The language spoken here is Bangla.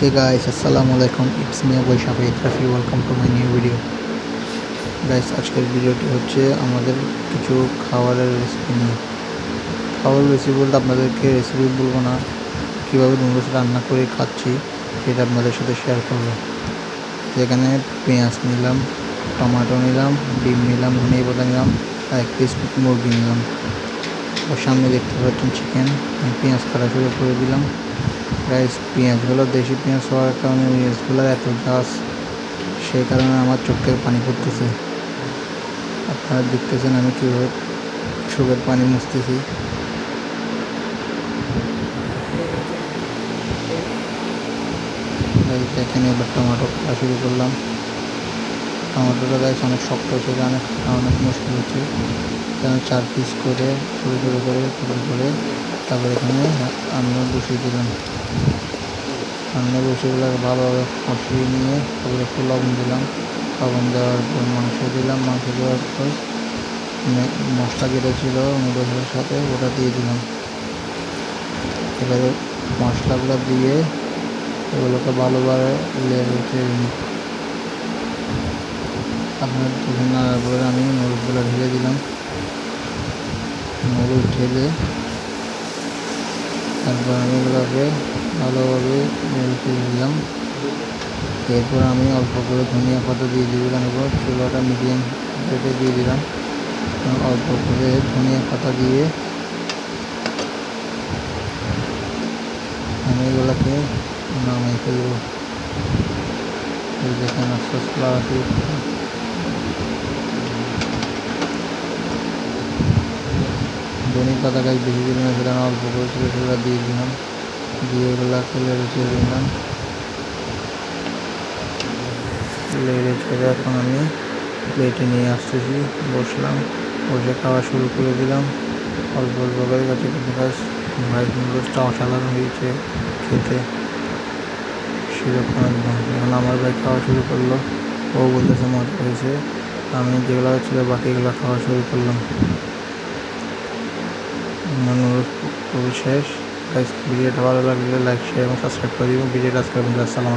Hey guys, আসসালামু আলাইকুম it's me Abu Shafi Itrafi welcome to my new video guys আজকের ভিডিওটি হচ্ছে আমাদের কিছু খাবারের রেসিপি নিয়ে। খাবার রেসিপি বলতে আপনাদেরকে রেসিপি বলব না কীভাবে নুডলস রান্না করে খাচ্ছি সেটা আপনাদের সাথে শেয়ার করব। যেখানে পেঁয়াজ নিলাম টমেটো নিলাম ডিম নিলাম ধনিয়া পাতা নিলাম আর এক পিস মুরগি নিলাম। ওর সামনে দেখতে পাচ্ছেন চিকেন পেঁয়াজ কাটা শুরু করে দিলাম। গাইস পেঁয়াজগুলো, দেশি পেঁয়াজ হওয়ার কারণে পেঁয়াজগুলো এত গাছ, সেই কারণে আমার চোখের পানি পড়তেছে। আপনারা দেখতেছেন আমি কীভাবে চোখের পানি মুছতেছি। দেখেন, এবার টমেটো খাওয়া শুরু করলাম। টমেটোটা গাইস অনেক শক্ত হচ্ছে অনেক অনেক মুশকিল হচ্ছে। যেন চার পিস করে, ছোটো ছোটো করে ছোটো করে, তারপরে এখানে আমরা বসিয়ে দিলাম। রান্না বসিয়েগুলোকে ভালোভাবে কষিয়ে নিয়ে, তারপরে একটু লবণ দিলাম। লবণ দেওয়ার পর মাংস দিলাম। মাংস দেওয়ার পর মশলা যেটা ছিল নুডলসের সাথে ওটা দিয়ে দিলাম। এবারে মশলাগুলো দিয়ে এগুলোকে ভালোভাবে লেয়ার উঠে আপনার দেখে নাড়ার আমি নুডলসগুলো ঢেলে দিলাম। নুডলস ঢেলে তারপর আমি এগুলোকে ভালোভাবে মেলতে দিলাম এরপর আমি অল্প করে ধনিয়া পাতা দিয়ে দিলাম এরপর চুলাটা মিডিয়াম রেটে দিয়ে দিলাম। অল্প করে ধনিয়া পাতা দিয়ে আমি এগুলোকে নামাই ফেলব। দেখেন আস্তে আস্তে ধনিয়া পাতা গাছ বেশি সেটা আমি অল্প ছোটো ছোটো দিয়ে দিলাম। দিয়ে এগুলোকে লেড়ে ছেড়ে দিলাম। লেড়ে ছেড়ে এখন আমি প্লেটে নিয়ে আসতেছি, বসলাম, বসে খাওয়া শুরু করে দিলাম। অল্প অল্প করে কাছে কিন্তু গাছ হোয়াইট নুডলসটা অসাধারণ হয়েছে খেতে। সেরকম একদম। এখন আমার ভাই খাওয়া শুরু করল, ও বলতেছে মজা হয়েছে আমি যেগুলো ছিল বাকিগুলো খাওয়া শুরু করলাম। আমার নুডলস পুরো শেষ গাইস ভিডিওটা ভালো লাগলে লাইক শেয়ার এবং সাবস্ক্রাইব করে দিবেন ভিডিওটা আজকে আসসালামু আলাইকুম।